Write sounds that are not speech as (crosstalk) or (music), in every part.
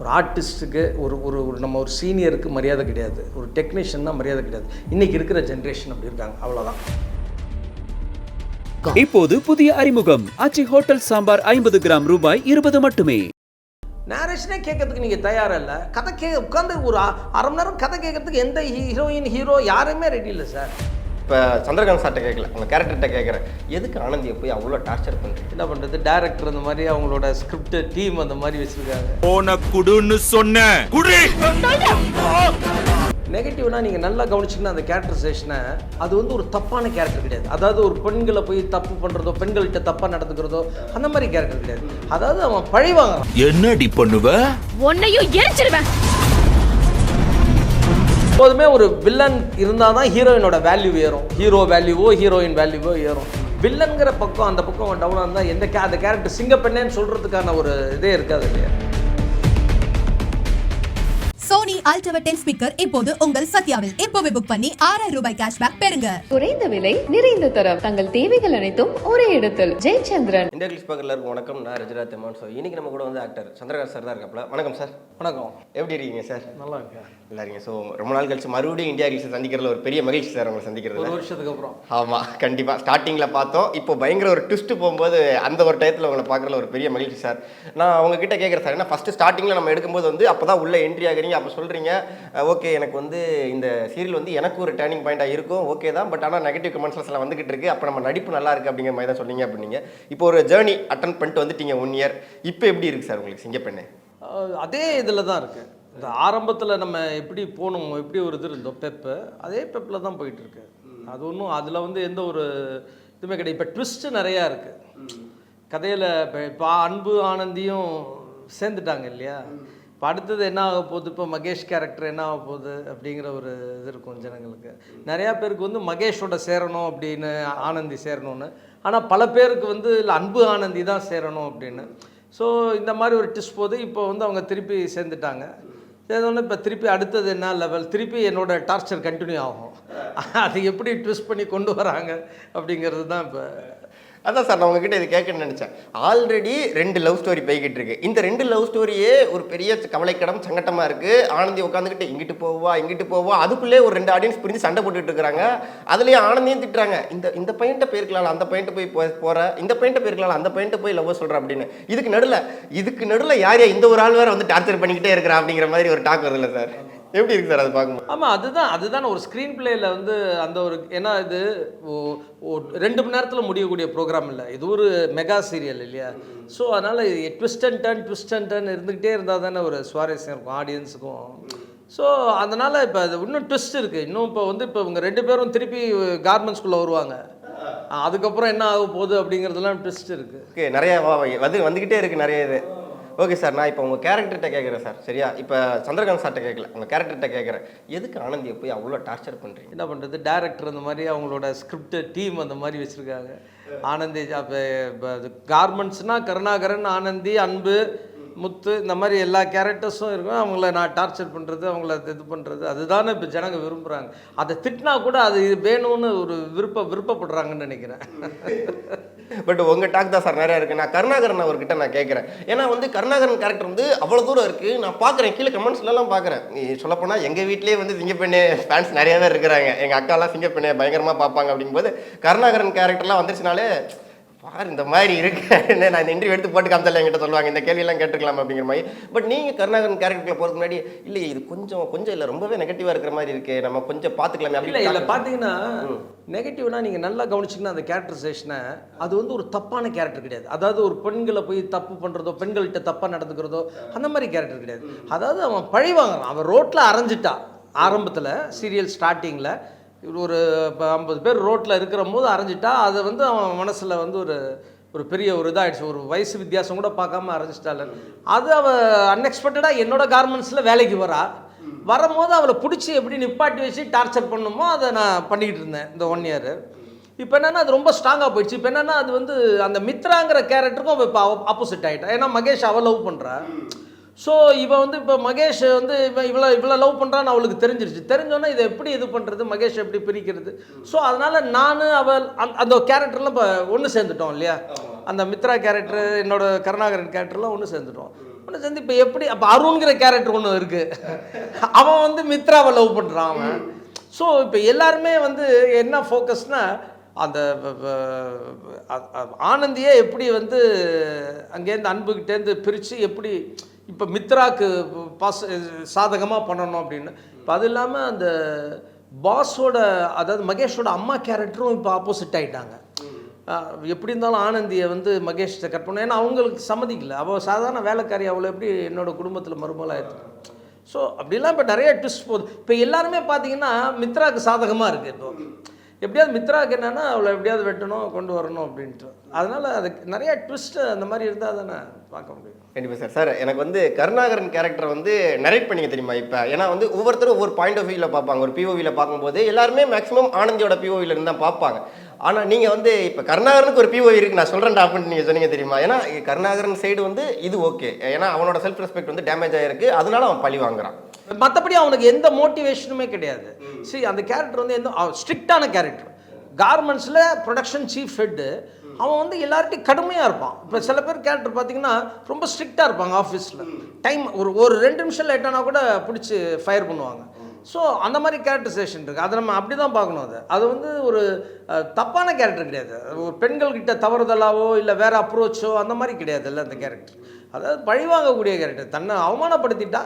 ஒரு ஆர்டிஸ்ட்டுக்கு ஒரு ஒரு ஒரு நம்ம ஒரு சீனியருக்கு மரியாதை கிடையாது. ஒரு டெக்னீஷியன்னா மரியாதை கிடையாது. இன்றைக்கி இருக்கிற ஜென்ரேஷன் அப்படி இருக்காங்க. அவ்வளோதான் இப்போது புதிய அறிமுகம். ஆச்சி ஹோட்டல் சாம்பார் ஐம்பது கிராம் ரூபாய் இருபது மட்டுமே. நேரேஷனே கேட்கறதுக்கு நீங்கள் தயாராக இல்லை? கதை கே உட்காந்து ஒரு அரை மணி நேரம் கதை கேட்கறதுக்கு எந்த ஹீரோயின் ஹீரோ யாருமே ரெடி இல்லை சார் இப்போ சந்திரகாந்த் சார்ட்ட கேட்கல உங்க கேரக்டர்கிட்ட கேட்குறேன் எதுக்கு ஆனந்தியை போய் அவ்வளோ டார்ச்சர் பண்ணுறீங்க என்ன பண்ணுறது டேரக்டர் அந்த மாதிரி அவங்களோட ஸ்கிரிப்ட் டீம் அந்த மாதிரி வச்சுருக்காங்க. போன குடுன்னு சொன்ன. குடு! நெகட்டிவ்னா நீங்கள் நல்லா கவனிச்சிங்கன்னா அந்த கேரக்டரைசேஷனை அது வந்து ஒரு தப்பான கேரக்டர் கிடையாது. அதாவது ஒரு பெண்களை போய் தப்பு பண்ணுறதோ பெண்கள்கிட்ட தப்பாக நடந்துக்கிறதோ அந்த மாதிரி கேரக்டர் கிடையாது. அதாவது அவன் பழி வாங்குறான். என்னடி பண்ணுவ? உன்னையும் எரிச்சிருவேன். எப்போதுமே ஒரு வில்லன் இருந்தால் தான் ஹீரோயினோட வேல்யூ ஏறும். ஹீரோ வேல்யூவோ ஹீரோயின் வேல்யூவோ ஏறும். வில்லன்கிற பக்கம் அந்த பக்கம் டவுனாக இருந்தால் எந்த கே அந்த கேரக்டர் சிங்கப்பெண்ணேன்னு சொல்கிறதுக்கான ஒரு இதே இருக்காது இல்லையா? சோனி அல்ட்ரா டென் ஸ்பீக்கர் இப்போது உங்கள் சத்யாவில். இப்போவே புக் பண்ணி ஆறாயிரம் ரூபாய் கேஷ்பேக் பெறுங்க. குறைந்த விலை நிறைந்த தரம். தங்கள் தேவைகள் அனைத்தும் ஒரே இடத்தில். ஜெயச்சந்திரன். இந்தியா கிளிஸ் பார்க்கல இருக்கும் வணக்கம். நான் ரஜிரா தெமான். ஸோ இன்னைக்கு நம்ம கூட வந்து ஆக்டர் சந்திரகாந்த் சார் தான் இருக்காப்ல வணக்கம் சார் வணக்கம். எப்படி இருக்கீங்க சார் நல்லா இருக்கேன். நல்லா இருக்கீங்க ஸோ ரொம்ப நாள் கழிச்சு மறுபடியும் இந்தியா கிளிஸை சந்திக்கிறதுல ஒரு பெரிய மகிழ்ச்சி சார் உங்களை ஒரு சந்திக்கிறதுல வருஷத்துக்கு அப்புறம். ஆமாம் கண்டிப்பாக ஸ்டார்டிங்கில் பார்த்தோம். இப்போ பயங்கர ஒரு ட்விஸ்ட் போகும்போது அந்த ஒரு டயத்தில் உங்களை பார்க்குறதுல ஒரு பெரிய மகிழ்ச்சி சார். நான் உங்ககிட்ட கேட்குறேன் சார் ஏன்னா ஃபஸ்ட்டு ஸ்டார்டிங்கில் நம்ம எடுக்கும்போது வந்து அப்போ தான் உள்ள என்ட்ரி ஆகுறீங்க? அப்போ சொல்கிறீங்க ஓகே எனக்கு வந்து இந்த சீரியல் வந்து எனக்கு ஒரு டேர்னிங் பாயிண்டாக இருக்கும். ஓகே தான். பட் ஆனால் நெகட்டிவ் கமெண்ட்ஸ்லாம் எல்லாம் வந்துகிட்டு இருக்கு. அப்போ நம்ம நடிப்பு நல்லா இருக்கு அப்படிங்கிற மாதிரி தான் சொன்னீங்க அப்படின்னீங்க. இப்போ ஒரு ஜேர்னி அட்டன் பண்ணிட்டு வந்துட்டீங்க ஒன் இயர் இப்போ எப்படி இருக்கு சார் உங்களுக்கு சிங்கப்பெண்ணு? அதே இதில் தான் இருக்குது இந்த ஆரம்பத்தில் நம்ம எப்படி போகணும் எப்படி ஒரு இது இருந்தோம் பெப்பு அதே பெப்பில் தான் போயிட்டுருக்கு அது ஒன்றும் அதில் வந்து எந்த ஒரு இதுவுமே கிடையாது. இப்போ ட்விஸ்ட்டு நிறையா இருக்குது கதையில் இப்போ இப்போ அன்பு ஆனந்தியும் சேர்ந்துட்டாங்க இல்லையா? இப்போ அடுத்தது என்ன ஆக போகுது? இப்போ மகேஷ் கேரக்டர் என்ன ஆக போகுது? அப்படிங்கிற ஒரு இது இருக்கும் ஜனங்களுக்கு. நிறையா பேருக்கு வந்து மகேஷோட சேரணும் அப்படின்னு ஆனந்தி சேரணும்னு. ஆனால் பல பேருக்கு வந்து இல்லை அன்பு ஆனந்தி தான் சேரணும் அப்படின்னு. ஸோ இந்த மாதிரி ஒரு டிஸ் போது இப்போ வந்து அவங்க திருப்பி சேர்ந்துட்டாங்க. சேர்ந்தோன்னே இப்போ திருப்பி அடுத்தது என்ன லெவல் திருப்பி என்னோட டார்ச்சர் கண்டினியூ ஆகும். அது எப்படி ட்விஸ்ட் பண்ணி கொண்டு வராங்க அப்படிங்கிறது தான் இப்போ அதான் சார் நான் உங்ககிட்ட இது கேட்கணும்னு நினச்சேன். ஆல்ரெடி ரெண்டு லவ் ஸ்டோரி போய்கிட்டு இருக்கு. இந்த ரெண்டு லவ் ஸ்டோரியே ஒரு பெரிய கவலைக்கடம் சங்கட்டமாக இருக்குது ஆனந்தி உட்காந்துக்கிட்டு இங்கிட்டு போவா இங்கிட்டு போவா. அதுக்குள்ளே ஒரு ரெண்டு ஆடியன்ஸ் பிரிஞ்சு சண்டை போட்டுட்டு இருக்கிறாங்க. அதுலேயே ஆனந்தியும் திட்டுறாங்க. இந்த இந்த பையன்ட்ட போயிருக்கலாம் அந்த பையன்ட்டு போய் போகிற இந்த பையன்ட்ட போயிருக்கலாம் அந்த பையன்ட்ட போய் லவ் சொல்கிறேன் அப்படின்னு. இதுக்கு நடுவில் இதுக்கு நடுவில் யார் இந்த ஒரு ஆள் வேறு வந்து டார்ச்சர் பண்ணிக்கிட்டே இருக்கிறா அப்படிங்கிற மாதிரி ஒரு டாக் வருதுல்ல சார். எப்படி இருக்கு சார் அது பார்க்கும்போது ஆமாம் அதுதான் அதுதான் ஒரு ஸ்க்ரீன் பிளேயில் வந்து அந்த ஒரு ஏன்னா இது ரெண்டு மணி நேரத்தில் முடியக்கூடிய ப்ரோக்ராம் இல்லை. இது ஒரு மெகா சீரியல் இல்லையா? ஸோ அதனால் twist and turn twist and turn இருந்துக்கிட்டே இருந்தால் தானே ஒரு சுவாரஸ்யம் இருக்கும் ஆடியன்ஸுக்கும் ஸோ அதனால் இப்போ அது இன்னும் ட்விஸ்ட் இருக்குது இன்னும் இப்போ வந்து இப்போ இவங்க ரெண்டு பேரும் திருப்பி கார்மெண்ட்ஸ்குள்ளே வருவாங்க. அதுக்கப்புறம் என்ன ஆக போகுது அப்படிங்கிறதுலாம் ட்விஸ்ட் இருக்குது ஓகே நிறைய வந்து வந்துக்கிட்டே இருக்கு நிறைய இது. ஓகே சார் நான் இப்போ உங்கள் கேரக்டர்கிட்ட கேட்குறேன் சார். சரியா? இப்போ சந்திரகாந்த் சார்ட்ட கேட்கல உங்கள் கேரக்டர்கிட்ட கேட்குறேன் எதுக்கு ஆனந்தியை போய் அவ்வளோ டார்ச்சர் பண்ணுறீங்க என்ன பண்ணுறது டேரக்டர் அந்த மாதிரி அவங்களோட ஸ்கிரிப்ட் டீம் அந்த மாதிரி வச்சுருக்காங்க. ஆனந்தி இப்போ கார்மெண்ட்ஸ்னால் கருணாகரன் ஆனந்தி அன்பு முத்து இந்த மாதிரி எல்லா கேரக்டர்ஸும் இருக்கும். அவங்கள நான் டார்ச்சர் பண்ணுறது அவங்கள இது பண்ணுறது அதுதானே இப்போ ஜனங்க விரும்புகிறாங்க அதை திட்டினா கூட அது இது வேணும்னு ஒரு விருப்ப விருப்பப்படுறாங்கன்னு நினைக்கிறேன். பட் உங்கள் டாக் தான் சார் நிறையா இருக்குது நான் கருணாகரன் அவர்கிட்ட நான் கேட்குறேன் ஏன்னா வந்து கருணாகரன் கேரக்டர் வந்து அவ்வளோ தூரம் இருக்குது நான் பார்க்குறேன். கீழே கமெண்ட்ஸ்லாம் பார்க்குறேன். நீ சொல்லப்போனால் எங்கள் வீட்லேயே வந்து சிங்கப்பெண்ணே ஃபேன்ஸ் நிறைய தான் இருக்கிறாங்க. எங்கள் அக்காலாம் சிங்கப்பெண்ணே பயங்கரமாக பார்ப்பாங்க அப்படிங்கும்போது கருணாகரன் கேரக்டர்லாம் வந்துருச்சுனாலே பாரு இந்த மாதிரி இருக்கு. நான் இந்த இன்டர்வியூ எடுத்து போட்டு காமிச்சால என்கிட்ட சொல்லுவாங்க இந்த கேள்வியெல்லாம் கேட்டுக்கலாம் அப்படிங்கிற மாதிரி. பட் நீங்கள் கருணாகரன் கேரக்டரில் போகிறதுக்கு முன்னாடி இல்லை இது கொஞ்சம் கொஞ்சம் இல்லை ரொம்பவே நெகட்டிவாக இருக்கிற மாதிரி இருக்கு நம்ம கொஞ்சம் பார்த்துக்கலாமே இல்லை இல்லை அப்படி பார்த்தீங்கன்னா நெகட்டிவ்னா நீங்கள் நல்லா கவனிச்சிங்கன்னா அந்த கேரக்டரைசேஷனை அது வந்து ஒரு தப்பான கேரக்டர் கிடையாது. அதாவது ஒரு பெண்களை போய் தப்பு பண்ணுறதோ பெண்கள்கிட்ட தப்பாக நடந்துக்கிறதோ அந்த மாதிரி கேரக்டர் கிடையாது. அதாவது அவன் பழி வாங்குறான். அவன் ரோட்டில் அரைஞ்சிட்டா ஆரம்பத்தில் சீரியல் ஸ்டார்டிங்கில் ஒரு இப்போ ஐம்பது பேர் ரோட்டில் இருக்கிற போது அரைஞ்சிட்டா அதை வந்து அவன் மனசில் வந்து ஒரு ஒரு பெரிய ஒரு இதாகிடுச்சு ஒரு வயசு வித்தியாசம் கூட பார்க்காம அரைஞ்சிட்டாள். அது அவள் அன்எக்ஸ்பெக்டடாக என்னோட கார்மெண்ட்ஸில் வேலைக்கு வரா. வரும்போது அவளை பிடிச்சி எப்படி நிப்பாட்டி வச்சு டார்ச்சர் பண்ணுமோ அதை நான் பண்ணிக்கிட்டு இருந்தேன் இந்த ஒன் இயர் இப்போ என்னென்னா அது ரொம்ப ஸ்ட்ராங்காக போயிடுச்சு. இப்போ என்னென்னா அது வந்து அந்த மித்ராங்கிற கேரக்டருக்கும் இப்போ ஆப்போசிட் ஆகிட்டா ஏன்னா மகேஷ் அவள் லவ் பண்ணுறா ஸோ இவன் வந்து இப்போ மகேஷ் வந்து இவன் இவ்வளோ இவ்வளோ லவ் பண்ணுறான்னு அவளுக்கு தெரிஞ்சிருச்சு. தெரிஞ்சோன்னே இதை எப்படி இது பண்ணுறது மகேஷ் எப்படி பிரிக்கிறது? ஸோ அதனால் நான் அவள் அந்த அந்த கேரக்டர்லாம் இப்போ ஒன்று சேர்ந்துட்டோம் இல்லையா? அந்த மித்ரா கேரக்டர் என்னோட கருணாகரன் கேரக்டர்லாம் ஒன்று சேர்ந்துட்டோம். உடனே சேர்ந்து இப்போ எப்படி அப்போ அருண்கிற கேரக்டர் ஒன்று இருக்குது அவன் வந்து மித்ராவை லவ் பண்ணுறான் அவன். ஸோ இப்போ எல்லாருமே வந்து என்ன ஃபோக்கஸ்னா அந்த ஆனந்தியே எப்படி வந்து அங்கேருந்து அன்புக்கிட்டேருந்து பிரித்து எப்படி இப்போ மித்ராக்கு பாஸ் சாதகமாக பண்ணணும் அப்படின்னு. இப்போ அது இல்லாமல் அந்த பாஸோட அதாவது மகேஷோட அம்மா கேரக்டரும் இப்போ ஆப்போசிட் ஆகிட்டாங்க எப்படி இருந்தாலும் ஆனந்தியை வந்து மகேஷ் கட் பண்ண ஏன்னா அவங்களுக்கு சம்மதிக்கல. அவள் சாதாரண வேலைக்காரி அவளை எப்படி என்னோட குடும்பத்தில் மறுமலாக எடுத்து ஸோ அப்படிலாம் இப்போ நிறைய ட்விஸ்ட் போகுது. இப்போ எல்லாருமே பார்த்தீங்கன்னா மித்ராவுக்கு சாதகமாக இருக்குது இப்போ. எப்படியாவது மித்ராவுக்கு என்னன்னா அவளை எப்படியாவது வெட்டணும் கொண்டு வரணும் அப்படின்ட்டு. அதனால் அதுக்கு நிறைய ட்விஸ்ட் அந்த மாதிரி இருந்தால் தானே பார்க்க முடியும். கண்டிப்பாக சார். சார் எனக்கு வந்து கருணாகரன் கேரக்டர் வந்து நரேட் பண்ணிக்க தெரியுமா? இப்போ ஏன்னா வந்து ஒவ்வொருத்தரும் ஒவ்வொரு பாயிண்ட் ஆஃப் வியூவில் பார்ப்பாங்க. ஒரு பிஓவியில் பார்க்கும்போது எல்லாருமே மேக்ஸிமம் ஆனந்தியோட பிஓவியில் இருந்து தான் பார்ப்பாங்க. ஆனால் நீங்கள் வந்து இப்போ கருணாகரனுக்கு ஒரு பிஓவி இருக்கு. நான் சொல்கிறேன்டா அப்படின்னு நீங்கள் சொன்னீங்க தெரியுமா? ஏன்னா கருணாகரன் சைடு வந்து இது ஓகே ஏன்னா அவனோட செல்ஃப் ரெஸ்பெக்ட் வந்து டேமேஜ் ஆகிருக்கு அதனால அவன் பழி வாங்குறான். மற்றபடி அவனுக்கு எந்த மோட்டிவேஷனுமே கிடையாது. சரி அந்த கேரக்டர் வந்து எந்த ஸ்ட்ரிக்டான கேரக்டர் கார்மெண்ட்ஸில் ப்ரொடக்ஷன் சீஃப் ஹெட்டு அவன் வந்து எல்லார்ட்டையும் கடுமையாக இருப்பான். இப்போ சில பேர் கேரக்டர் பார்த்தீங்கன்னா ரொம்ப ஸ்ட்ரிக்டாக இருப்பாங்க ஆஃபீஸில் டைம் ஒரு ஒரு ரெண்டு நிமிஷம் லேட்டானா கூட பிடிச்சி ஃபயர் பண்ணுவாங்க. ஸோ அந்த மாதிரி கேரக்டரைசேஷன் இருக்குது அதை நம்ம அப்படி தான் பார்க்கணும் அது. அது வந்து ஒரு தப்பான கேரக்டர் கிடையாது. ஒரு பெண்கள்கிட்ட தவறுதலாவோ இல்லை வேறு அப்ரோச்சோ அந்த மாதிரி கிடையாது இல்லை அந்த கேரக்டர் அதாவது பழிவாங்கக்கூடிய கேரக்டர் தன்னை அவமானப்படுத்திட்டா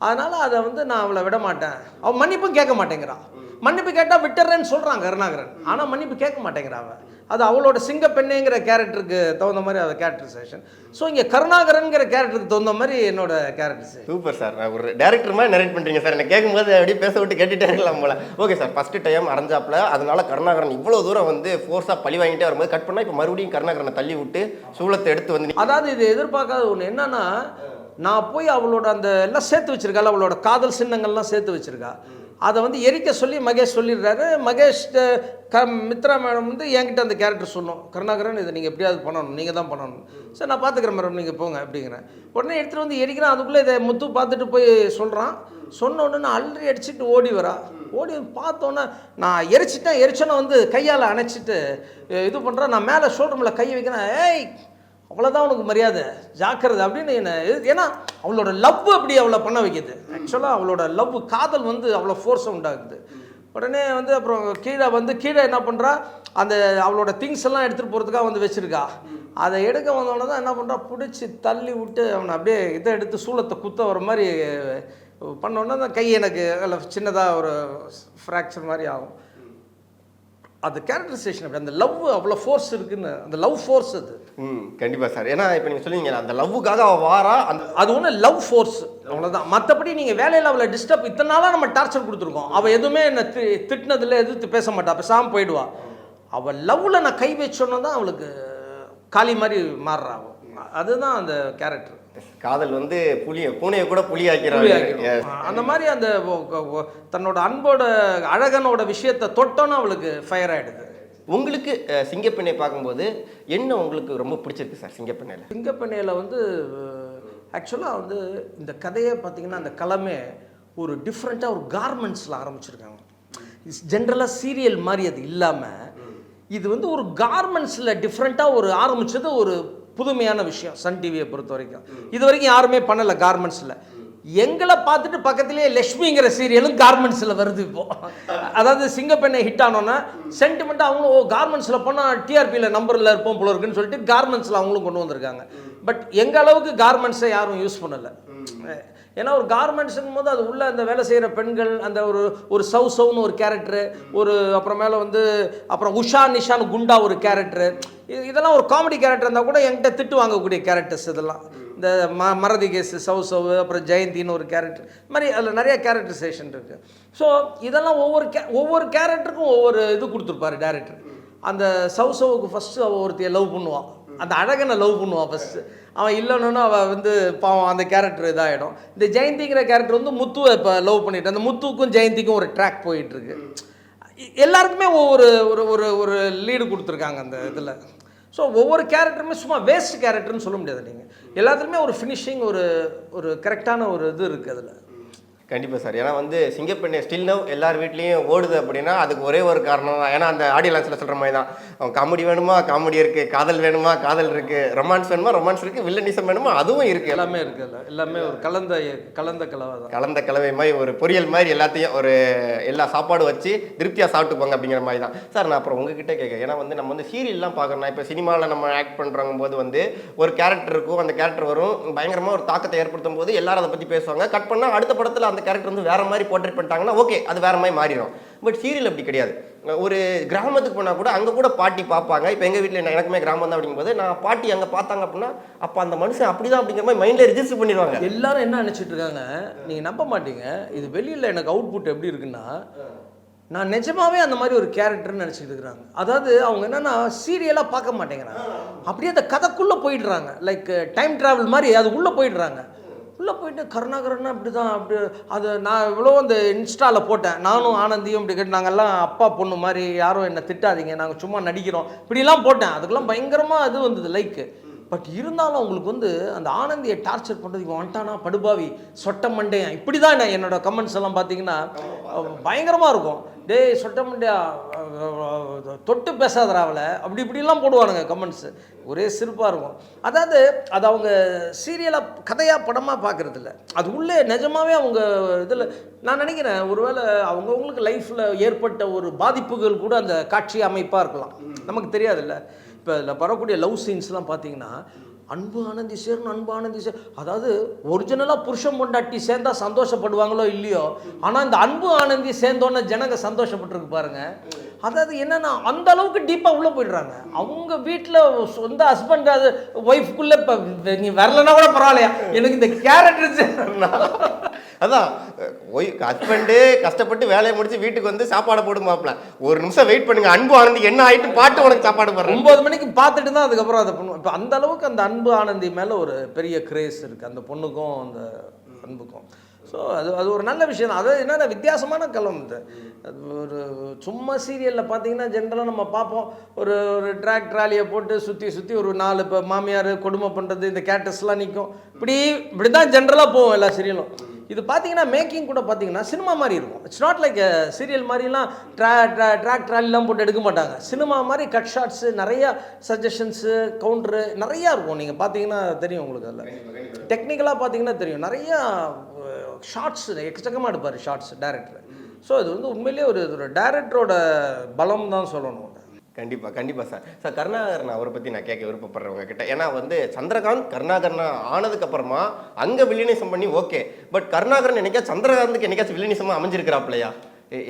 அதனால் அதை வந்து நான் அவளை விட மாட்டேன். அவன் மன்னிப்பும் கேட்க மாட்டேங்கிறான் மன்னிப்பு கேட்டால் விட்டுறேன்னு சொல்கிறான் கருணாகரன். ஆனால் மன்னிப்பு கேட்க மாட்டேங்கிறான் அவன். அது அவளோட சிங்க பெண்ணேங்கிற கேரக்டருக்கு தகுந்த மாதிரி அது கேரக்டரைசேஷன் ஸோ இங்கே கருணாகரன்கிற கேரக்டருக்கு தகுந்த மாதிரி என்னோட கேரக்டரைசேஷன் சூப்பர் சார் நான் ஒரு டேரக்டர் மாதிரி நரேட் பண்ணுறீங்க சார் எனக்கு கேட்கும்போது அப்படியே பேச விட்டு கேட்டுட்டே இருக்கலாம் போல. ஓகே சார் ஃபஸ்ட்டு டைம் அரைஞ்சாப்ல அதனால கருணாகரன் இவ்வளோ தூரம் வந்து ஃபோர்ஸாக பழி வாங்கிட்டே வரும்போது கட் பண்ணால் இப்போ மறுபடியும் கருணாகரனை தள்ளி விட்டு சூளத்தை எடுத்து வந்து அதாவது இது எதிர்பார்க்காத ஒன்று என்னன்னா நான் போய் அவளோட அந்த எல்லாம் சேர்த்து வச்சிருக்காள் அவளோட காதல் சின்னங்கள்லாம் சேர்த்து வச்சுருக்கா. அதை வந்து எரிக்க சொல்லி மகேஷ் சொல்லிடுறாரு. மகேஷ் க மித்ரா மேடம் வந்து என்கிட்ட அந்த கேரக்டர் சொன்னோம். கருணாகரன் இதை நீங்கள் எப்படியாவது பண்ணணும் நீங்கள் தான் பண்ணணும். சரி நான் பார்த்துக்கிறேன் மேடம் நீங்கள் போங்க அப்படிங்கிறேன். உடனே எடுத்துகிட்டு வந்து எரிக்கிறேன். அதுக்குள்ளே இதை முத்து பார்த்துட்டு போய் சொல்கிறான் சொன்ன உடனே நான் அல்றி அடிச்சுட்டு ஓடி வரா. ஓடி பார்த்தோன்னே நான் எரிச்சிட்டேன். எரிச்சோன்னே வந்து கையால் அணைச்சிட்டு இது பண்ணுறேன் நான் மேலே ஷோல்டரில் கையை வைக்கிறேன். ஏய் அவ்வளோதான் உனக்கு மரியாதை. ஜாக்கிரதை அப்படின்னு என்ன ஏன்னா அவளோட லவ் அப்படி அவளை பண்ண வைக்கிது. ஆக்சுவலாக அவளோட லவ் காதல் வந்து அவ்வளோ ஃபோர்ஸை உண்டாக்குது உடனே வந்து அப்புறம் கீழே வந்து கீழே என்ன பண்ணுறா அந்த அவளோட திங்ஸ் எல்லாம் எடுத்துகிட்டு போகிறதுக்காக வந்து வச்சுருக்கா. அதை எடுக்க வந்தவொடனே தான் என்ன பண்ணுறா பிடிச்சி தள்ளி விட்டு அவனை அப்படியே இதை எடுத்து சூளத்தை குத்த வர மாதிரி பண்ணோன்னே தான் கை எனக்கு சின்னதாக ஒரு ஃப்ராக்சர் மாதிரி ஆகும். அது கேரக்டரைசேஷன் அப்படி அந்த லவ் அவ்வளோ ஃபோர்ஸ் இருக்குன்னு அந்த லவ் ஃபோர்ஸ் அது. ம் கண்டிப்பாக சார். ஏன்னா இப்போ நீங்கள் சொல்லுவீங்க அந்த லவ்வுக்காக அவள் வாரா அந்த அது ஒன்று லவ் ஃபோர்ஸ் அவ்வளோதான் மற்றபடி நீங்கள் வேலையில் அவளை டிஸ்டர்ப் இத்தனை நாளாக நம்ம டார்ச்சர் கொடுத்துருக்கோம். அவள் எதுவுமே என்ன தி திட்டினதில்ல எதிர்த்து பேச மாட்டா. பேசாமல் போயிடுவா. அவள் லவ்வில் நான் கை வச்சோன்னே தான் அவளுக்கு காளி மாதிரி மாறுறா அவ. அதுதான் அந்த கேரக்டர் காதல் வந்து புளிய பூனையை கூட புளியாக்கிறாங்க Yes. அந்த மாதிரி அந்த தன்னோட அன்போட அழகனோட விஷயத்தை தொட்டோன்னு அவளுக்கு ஃபயர் ஆகிடுது உங்களுக்கு சிங்கப்பெண்ணை பார்க்கும்போது என்ன உங்களுக்கு ரொம்ப பிடிச்சிருக்கு சார் சிங்கப்பெண்ணையில்? சிங்கப்பண்ணையில் வந்து ஆக்சுவலாக வந்து இந்த கதையை பார்த்தீங்கன்னா அந்த களமே ஒரு டிஃப்ரெண்ட்டாக ஒரு கார்மெண்ட்ஸில் ஆரம்பிச்சிருக்காங்க. ஜென்ரலாக சீரியல் மாதிரி அது இல்லாமல் இது வந்து ஒரு கார்மெண்ட்ஸில் டிஃப்ரெண்ட்டாக ஒரு ஆரம்பிச்சது ஒரு புதுமையான விஷயம் சன் டிவியை பொறுத்த வரைக்கும் இது வரைக்கும் யாருமே பண்ணலை கார்மெண்ட்ஸில் எங்களை பார்த்துட்டு பக்கத்துலேயே லக்ஷ்மிங்கிற சீரியலும் கார்மெண்ட்ஸில் வருது இப்போ. அதாவது சிங்கப்பெண்ணை ஹிட் ஆனோன்னா சென்டிமெண்ட்டாக அவங்களும் ஓ கார்மெண்ட்ஸில் போனால் டிஆர்பியில் நம்பரில் இருப்போம் போல இருக்குன்னு சொல்லிட்டு கார்மெண்ட்ஸில் அவங்களும் கொண்டு வந்திருக்காங்க. பட் எங்கள் அளவுக்கு கார்மெண்ட்ஸை யாரும் யூஸ் பண்ணலை. ஏன்னா ஒரு கார்மெண்ட்ஸுங்கும் போது அது உள்ள அந்த வேலை செய்கிற பெண்கள் அந்த ஒரு ஒரு சவ் சவ்னு ஒரு கேரக்டரு ஒரு அப்புறமேல வந்து அப்புறம் உஷா நிஷான்னு குண்டா ஒரு கேரக்டரு இதெல்லாம் ஒரு காமெடி கேரக்டர் இருந்தால் கூட என்கிட்ட திட்டு வாங்கக்கூடிய கேரக்டர்ஸ் இதெல்லாம். இந்த ம மறதி கேஸு சவு சவு அப்புறம் ஜெயந்தின்னு ஒரு கேரக்டர் இது மாதிரி அதில் நிறைய கேரக்டரைசேஷன் இருக்குது ஸோ இதெல்லாம் ஒவ்வொரு கே ஒவ்வொரு கேரக்டருக்கும் ஒவ்வொரு இது கொடுத்துருப்பாரு டேரக்டர் அந்த சவு சவுக்கு ஃபஸ்ட்டு அவள் ஒருத்தைய லவ் பண்ணுவான். அந்த அழகனை லவ் பண்ணுவான் ஃபஸ்ட்டு அவன் இல்லைன்னு அவள் வந்து பாவம் அந்த கேரக்டர் இதாகிடும் இந்த ஜெயந்திங்கிற கேரக்டர் வந்து முத்துவை இப்போ லவ் பண்ணிட்டு அந்த முத்துவுக்கும் ஜெயந்திக்கும் ஒரு ட்ராக் போயிட்டுருக்கு எல்லாருக்குமே ஒவ்வொரு ஒரு ஒரு ஒரு லீடு கொடுத்துருக்காங்க அந்த இதில். ஸோ ஒவ்வொரு கேரக்டருமே சும்மா வேஸ்ட் கேரக்டர்னு சொல்ல முடியாது நீங்கள் எல்லாத்துலேயுமே ஒரு ஃபினிஷிங் ஒரு ஒரு கரெக்டான ஒரு இது இருக்குது அதில். கண்டிப்பாக சார். ஏன்னா வந்து சிங்கப்பெண்ணை ஸ்டில் நவ் எல்லார் வீட்லேயும் ஓடுது அப்படின்னா அதுக்கு ஒரே ஒரு காரணம் தான். ஏன்னா அந்த ஆடியோ லான்ச்சில் சொல்கிற மாதிரி தான். அவன் காமெடி வேணுமா? காமெடி இருக்குது காதல் வேணுமா? காதல் இருக்குது ரொமான்ஸ் வேணுமா? ரொமான்ஸ் இருக்குது வில்லனிசம் வேணுமா? அதுவும் இருக்குது எல்லாமே இருக்குல்ல எல்லாமே ஒரு கலந்த கலந்த கலவை தான். கலந்த கலவை மாதிரி ஒரு பொரியல் மாதிரி எல்லாத்தையும் ஒரு எல்லா சாப்பாடு வச்சு திருப்தியாக சாப்பிட்டு போங்க அப்படிங்கிற மாதிரி தான். சார் நான் அப்புறம் உங்ககிட்ட கேட்க ஏன்னா வந்து நம்ம வந்து சீரியல்லாம் பார்க்கணும் இப்போ சினிமாவில் நம்ம ஆக்ட் பண்ணுறவங்க போது வந்து ஒரு கேரக்டர் இருக்கும். அந்த கேரக்டர் வரும். பயங்கரமாக ஒரு தாக்கத்தை ஏற்படுத்தும் போது எல்லாரும் அதை பற்றி பேசுவாங்க. கட் பண்ணால் அடுத்த படத்தில் அந்த கேரக்டர் வந்து வேற மாதிரி போர்ட்ரேட் பண்ணிட்டாங்கன்னா ஓகே அது வேற மாதிரி மாறிடும். பட் சீரியல் அப்படி கிடையாது. ஒரு கிராமத்துக்கு போனால் கூட அங்கே கூட பாட்டி பார்ப்பாங்க. இப்போ எங்கள் வீட்டில் எனக்குமே கிராமம் தான் அப்படிங்கும்போது நான் பாட்டி அங்கே பார்த்தாங்க அப்படின்னா அப்போ அந்த மனுஷன் அப்படி தான் அப்படிங்கிற மாதிரி மைண்டில் ரிஜிஸ்டர் பண்ணிடுவாங்க. எல்லாரும் என்ன நினச்சிட்டு இருக்காங்க? நீங்கள் நம்ப மாட்டீங்க. இது வெளியில் எனக்கு அவுட்புட் எப்படி இருக்குன்னா நான் நிஜமாவே அந்த மாதிரி ஒரு கேரக்டர்னு நினச்சிட்டு இருக்கிறாங்க. அதாவது அவங்க என்னன்னா சீரியலாக பார்க்க மாட்டேங்கிறாங்க. அப்படியே அந்த கதைக்குள்ளே போயிடுறாங்க. லைக் டைம் ட்ராவல் மாதிரி அது உள்ளே போயிடுறாங்க. உள்ளே போயிட்டு கருணாகரன்னா அப்படி தான் அப்படி அது நான் இவ்வளோ அந்த இன்ஸ்டாவில் போட்டேன். நானும் ஆனந்தியும் இப்படி கேட்டு நாங்கள்லாம் அப்பா பொண்ணு மாதிரி யாரும் என்னை திட்டாதீங்க நாங்கள் சும்மா நடிக்கிறோம். இப்படிலாம் போட்டேன். அதுக்கெல்லாம் பயங்கரமாக இது வந்தது லைக்கு பட் இருந்தாலும் அவங்களுக்கு வந்து அந்த ஆனந்தியை டார்ச்சர் பண்ணுறது இவன் வந்துட்டானா படுபாவி சொட்ட மண்டையன் இப்படி தான் நான் என்னோட கமெண்ட்ஸ் எல்லாம் பார்த்தீங்கன்னா பயங்கரமாக இருக்கும். டேய் சொட்ட மண்டையா? தொட்டு பேசாதராவில் அப்படி இப்படிலாம் போடுவானுங்க கமெண்ட்ஸு ஒரே சிரிப்பாக இருக்கும். அதாவது அது அவங்க சீரியலாக கதையாக படமாக பார்க்குறதில்ல. அது உள்ளே நிஜமாகவே அவங்க இதில் நான் நினைக்கிறேன் ஒருவேளை அவங்கவுங்களுக்கு லைஃப்பில் ஏற்பட்ட ஒரு பாதிப்புகள் கூட அந்த காட்சி அமைப்பாக இருக்கலாம். நமக்கு தெரியாதுல்ல. இப்போ இதில் வரக்கூடிய லவ் சீன்ஸ்லாம் பார்த்தீங்கன்னா அன்பு ஆனந்தி சேரணும் அன்பு ஆனந்தி சேர் அதாவது ஒரிஜினலாக புருஷன் பொண்டாட்டி சேர்ந்தா சந்தோஷப்படுவாங்களோ இல்லையோ ஆனால் இந்த அன்பு ஆனந்தி சேர்ந்தோன்னே ஜனங்க சந்தோஷப்பட்டிருக்கு பாருங்கள் அதாவது என்னன்னா அந்த அளவுக்கு டீப்பாக உள்ளே போயிடுறாங்க. அவங்க வீட்டில் சொந்த ஹஸ்பண்ட் அது ஒய்ஃப்குள்ளே இப்போ நீ வரலன்னா கூட பரவாயில்லையா? எனக்கு இந்த கேரக்டர் அதான் ஒய் ஹஸ்பண்டு கஷ்டப்பட்டு வேலையை முடிச்சு வீட்டுக்கு வந்து சாப்பாடை போட்டு மாப்பிள ஒரு நிமிஷம் வெயிட் பண்ணுங்க அன்பு ஆனந்தி என்ன ஆயிட்டு பாட்டு உனக்கு சாப்பாடு போடுறேன். ஒன்பது மணிக்கு பார்த்துட்டு தான் அதுக்கப்புறம் அதை பண்ணுவோம். இப்போ அந்த அளவுக்கு அந்த அன்பு ஆனந்தி மேலே ஒரு பெரிய கிரேஸ் இருக்குது அந்த பொண்ணுக்கும் அந்த அன்புக்கும். ஸோ அது அது ஒரு நல்ல விஷயம் தான். அது என்னென்ன வித்தியாசமான களம் இது. அது ஒரு சும்மா சீரியலில் பார்த்தீங்கன்னா ஜென்ரலாக நம்ம பார்ப்போம் ஒரு ஒரு ட்ராக் ட்ராலியை போட்டு சுற்றி சுற்றி ஒரு நாலு இப்போ மாமியார் கொடுமை பண்ணுறது இந்த கேரக்டர்ஸ்லாம் நிற்கும் இப்படி இப்படி தான் ஜென்ரலாக போவோம் எல்லா சீரியலும் இது பார்த்தீங்கன்னா மேக்கிங் கூட பார்த்தீங்கன்னா சினிமா மாதிரி இருக்கும். இட்ஸ் நாட் லைக் சீரியல் மாதிரிலாம் ட்ரா ட்ரா ட்ராக் ட்ராலிலாம் போட்டு எடுக்க மாட்டாங்க. சினிமா மாதிரி கட் ஷாட்ஸு நிறைய சஜஷன்ஸு கவுண்டரு நிறையா இருக்கும். நீங்கள் பார்த்தீங்கன்னா தெரியும் உங்களுக்கு அதில். டெக்னிக்கலாக பார்த்தீங்கன்னா தெரியும். நிறையா ஷார்ட்ஸ் எக்கச்சக்கமாக எடுப்பார் ஷார்ட்ஸ் டேரக்டர் ஸோ இது வந்து உண்மையிலேயே ஒரு ஒரு டேரக்டரோட பலம் தான் சொல்லணும் கண்டிப்பா கண்டிப்பா சார். சார் கருணாகரன் அவரை பத்தி நான் கேட்க விருப்பப்படுறேன் உங்ககிட்ட ஏன்னா வந்து சந்திரகாந்த் கருணாகரன் ஆனதுக்கு அப்புறமா அங்க வில்லினிசம் பண்ணி ஓகே பட் கருணாகரன் என்னைக்கா சந்திரகாந்துக்கு என்னைக்காச்சும் வில்லினிசமா அமைஞ்சிருக்கிறாப்லையா?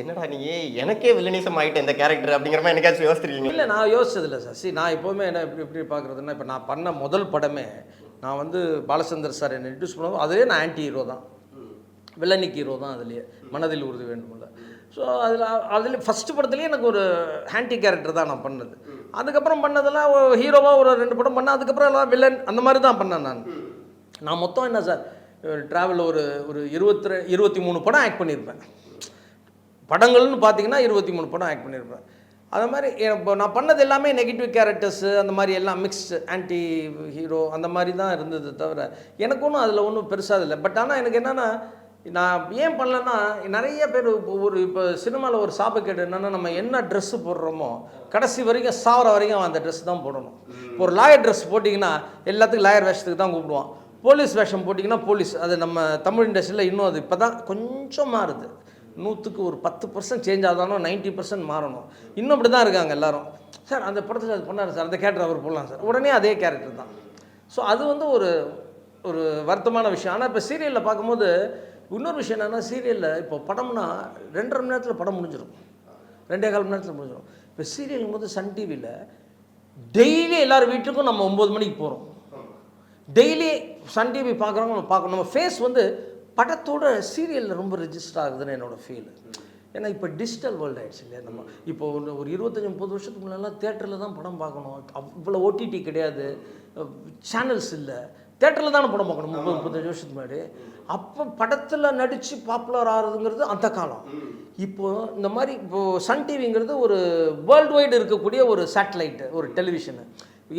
என்னடா நீ என்னக்கே வில்லனிசம் ஆகிட்ட இந்த கேரக்டர் அப்படிங்கிற மாதிரி என்னைக்காச்சும் யோசிச்சிருக்கீங்க இல்லை நான் யோசிச்சதில்ல சார். சி நான் எப்போவுமே என்ன எப்படி எப்படி பார்க்குறதுன்னா இப்போ நான் பண்ண முதல் படமே நான் வந்து பாலச்சந்தர் சார் என்னை இன்ட்ரூஸ் பண்ணுவோம் அதே நான் ஆன்டி ஹீரோ தான். வில்லனிக் ஹீரோ தான் அதுலேயே. மனதில் உறுதி வேண்டுமில்ல ஸோ அதில் அதில் ஃபஸ்ட்டு படத்துலேயே எனக்கு ஒரு ஹேண்டி கேரக்டர் தான் நான் பண்ணது. அதுக்கப்புறம் பண்ணதெல்லாம் ஹீரோவாக ஒரு ரெண்டு படம் பண்ணேன் அதுக்கப்புறம் எல்லாம் வில்லன் அந்த மாதிரி தான் பண்ணேன் நான். நான் மொத்தம் என்ன சார் ட்ராவல் ஒரு ஒரு இருபத்தி இருபத்தி மூணு படம் ஆக்ட் பண்ணியிருப்பேன். படங்கள்னு பார்த்தீங்கன்னா இருபத்தி மூணு படம் ஆக்ட் பண்ணியிருப்பேன். அது மாதிரி இப்போ நான் பண்ணது எல்லாமே நெகட்டிவ் கேரக்டர்ஸு அந்த மாதிரி எல்லாம் மிக்ஸ்டு ஆன்டி ஹீரோ அந்த மாதிரி தான் இருந்தது தவிர எனக்கு ஒன்றும் அதில் ஒன்றும் பெருசாக இல்லை. பட் ஆனால் எனக்கு என்னென்னா நான் ஏன் பண்ணலன்னா நிறைய பேர் இப்போ ஒரு இப்போ சினிமாவில் ஒரு சாபக்கேடு என்னென்னா நம்ம என்ன ட்ரெஸ்ஸு போடுறோமோ கடைசி வரைக்கும் சாவர வரைக்கும் அந்த ட்ரெஸ் தான் போடணும். இப்போ ஒரு லாயர் ட்ரெஸ் போட்டிங்கன்னா எல்லாத்துக்கும் லாயர் வேஷத்துக்கு தான் கூப்பிடுவான். போலீஸ் வேஷம் போட்டிங்கன்னா போலீஸ். அது நம்ம தமிழ் இண்டஸ்ட்ரியில் இன்னும் அது இப்போ தான் கொஞ்சம் மாறுது. நூற்றுக்கு ஒரு பத்து பர்சன்ட் சேஞ்ச் ஆகணும் நைன்ட்டி பர்சன்ட் மாறணும். இன்னும் அப்படி தான் இருக்காங்க எல்லாரும். சார் அந்த படத்தில் அது பண்ணார் சார். அந்த கேரக்டர் அவர் போடலாம் சார். உடனே அதே கேரக்டர் தான். ஸோ அது வந்து ஒரு ஒரு வருத்தமான விஷயம். ஆனால் இப்போ சீரியலில் பார்க்கும்போது இன்னொரு விஷயம் என்னென்னா சீரியலில் இப்போ படம்னா ரெண்டரை மணி நேரத்தில் படம் முடிஞ்சிடும் ரெண்டே கால் மணி நேரத்தில் முடிஞ்சிடும் இப்போ சீரியலுங்கும் போது சன் டிவியில் டெய்லி எல்லார் வீட்டுக்கும் நம்ம ஒம்பது மணிக்கு போகிறோம் டெய்லி சன் டிவி பார்க்குறவங்க நம்ம பார்க்கணும் நம்ம ஃபேஸ் வந்து படத்தோட சீரியலில் ரொம்ப ரெஜிஸ்டர் ஆகுதுன்னு என்னோட ஃபீல் ஏன்னா இப்போ டிஜிட்டல் வேர்ல்டு ஆகிடுச்சு இல்லையா? நம்ம இப்போ ஒரு ஒரு இருபத்தஞ்சி முப்பது வருஷத்துக்கு முன்னெல்லாம் தேட்டரில் தான் படம் பார்க்கணும். அவ்வளோ ஓடிடி கிடையாது. சேனல்ஸ் இல்லை. தேட்டரில் தானே படம் பார்க்கணும் முப்பது முப்பத்தஞ்சு வருஷத்துக்கு முன்னாடி. அப்போ படத்தில் நடித்து பாப்புலர் ஆகிறதுங்கிறது அந்த காலம். இப்போ இந்த மாதிரி இப்போ சன் டிவிங்கிறது ஒரு வேர்ல்டு வைடு இருக்கக்கூடிய ஒரு சேட்டலைட்டு ஒரு டெலிவிஷனு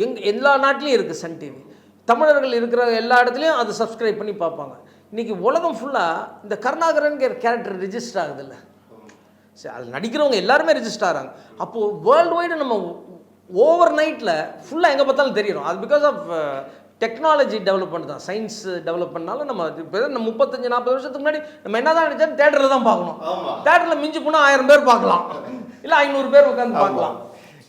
எங் எல்லா நாட்டிலையும் இருக்குது சன் டிவி. தமிழர்கள் இருக்கிற எல்லா இடத்துலையும் அது சப்ஸ்கிரைப் பண்ணி பார்ப்பாங்க. இன்னைக்கு உலகம் ஃபுல்லாக இந்த கருணாகரன்கிற கேரக்டர் ரிஜிஸ்டர் ஆகுதுல்ல. சரி அதில் நடிக்கிறவங்க எல்லாருமே ரிஜிஸ்டர் ஆகிறாங்க அப்போது வேர்ல்டு வைடு நம்ம ஓவர் நைட்டில் ஃபுல்லாக எங்கே பார்த்தாலும் தெரியும். அது பிகாஸ் ஆஃப் டெக்னாலஜி டெவலப்மெண்ட் தான். சயின்ஸ் டெவலப்மெண்ட்னால நம்ம இப்போ நம்ம முப்பத்தஞ்சு நாற்பது வருஷத்துக்கு முன்னாடி நம்ம என்ன தான் நினச்சாலும் தேட்டரில் தான் பார்க்கணும். தேட்டரில் மிஞ்சி போனால் ஆயிரம் பேர் பார்க்கலாம். இல்லை ஐநூறு பேர் உட்காந்து பார்க்கலாம்.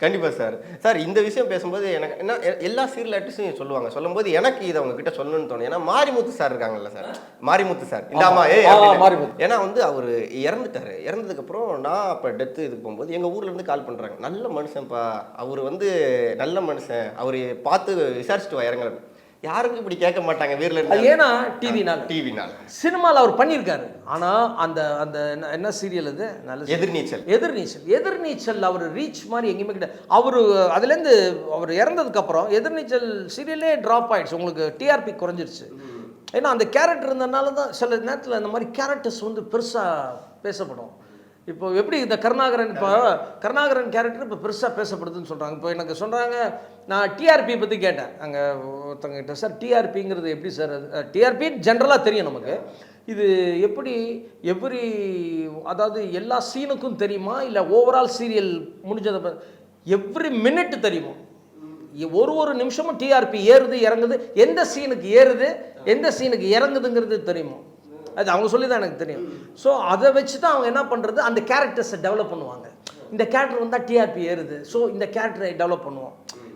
கண்டிப்பா சார் சார் இந்த விஷயம் பேசும்போது எனக்கு என்ன எல்லா சீரியல் ஆர்டிஸ்டும் சொல்லுவாங்க. சொல்லும்போது எனக்கு இதை அவங்க கிட்ட சொல்லணும்னு தோணும். ஏன்னா மாரிமுத்து சார் இருக்காங்கல்ல சார் மாரிமுத்து சார் இந்தாமா ஏ மாரிமுத்து. ஏன்னா வந்து அவர் இறந்துட்டாரு. இறந்ததுக்கு அப்புறம் நான் அப்போ டெத்து இதுக்கு போகும்போது எங்க ஊர்ல இருந்து கால் பண்றாங்க. நல்ல மனுஷன்ப்பா. அவர் வந்து நல்ல மனுஷன். அவர் பார்த்து விசாரிச்சுட்டு வா இறங்குறாரு. யாருக்கும் இப்படி கேட்க மாட்டாங்க வீரில் ஏன்னா டிவினால டிவினால சினிமாவில் அவர் பண்ணியிருக்காரு. ஆனால் அந்த அந்த என்ன- என்ன சீரியல் அது? நல்ல எதிர்நீச்சல். எதிர்நீச்சல். எதிர்நீச்சல் அவர் ரீச் மாதிரி எங்கேயுமே கிடையாது. அவர் அதுலேருந்து அவர் இறந்ததுக்கப்புறம் எதிர்நீச்சல் சீரியலே ட்ராப் ஆயிடுச்சு. உங்களுக்கு டிஆர்பி குறைஞ்சிருச்சு. ஏன்னா அந்த கேரக்டர் இருந்தனால தான் சில நேரத்தில் இந்த மாதிரி கேரக்டர்ஸ் வந்து பெருசாக பேசப்படும். இப்போ எப்படி இந்த கருணாகரன் இப்போ கருணாகரன் கேரக்டர் இப்போ பெருசாக பேசப்படுதுன்னு சொல்கிறாங்க இப்போ எனக்கு சொல்கிறாங்க நான் டிஆர்பி பற்றி கேட்டேன். அங்கே ஒருத்தங்கிட்ட சார் டிஆர்பிங்கிறது எப்படி சார் டிஆர்பி ஜென்ரலாக தெரியும் நமக்கு. இது எப்படி எவ்ரி அதாவது எல்லா சீனுக்கும் தெரியுமா? இல்லை ஓவரால் சீரியல் முடிஞ்சதை எவ்ரி மினிட் தெரியுமா? ஒரு ஒரு நிமிஷமும் டிஆர்பி ஏறுது இறங்குது. எந்த சீனுக்கு ஏறுது எந்த சீனுக்கு இறங்குதுங்கிறது தெரியுமா? அது அவங்க சொல்லி தான் எனக்கு தெரியும். ஸோ அதை வச்சு தான் அவங்க என்ன பண்ணுறது அந்த கேரக்டர்ஸை டெவலப் பண்ணுவாங்க. இந்த கேரக்டர் வந்தால் டிஆர்பி ஏறுது. ஸோ இந்த கேரக்டரை டெவலப் பண்ணுவோம்.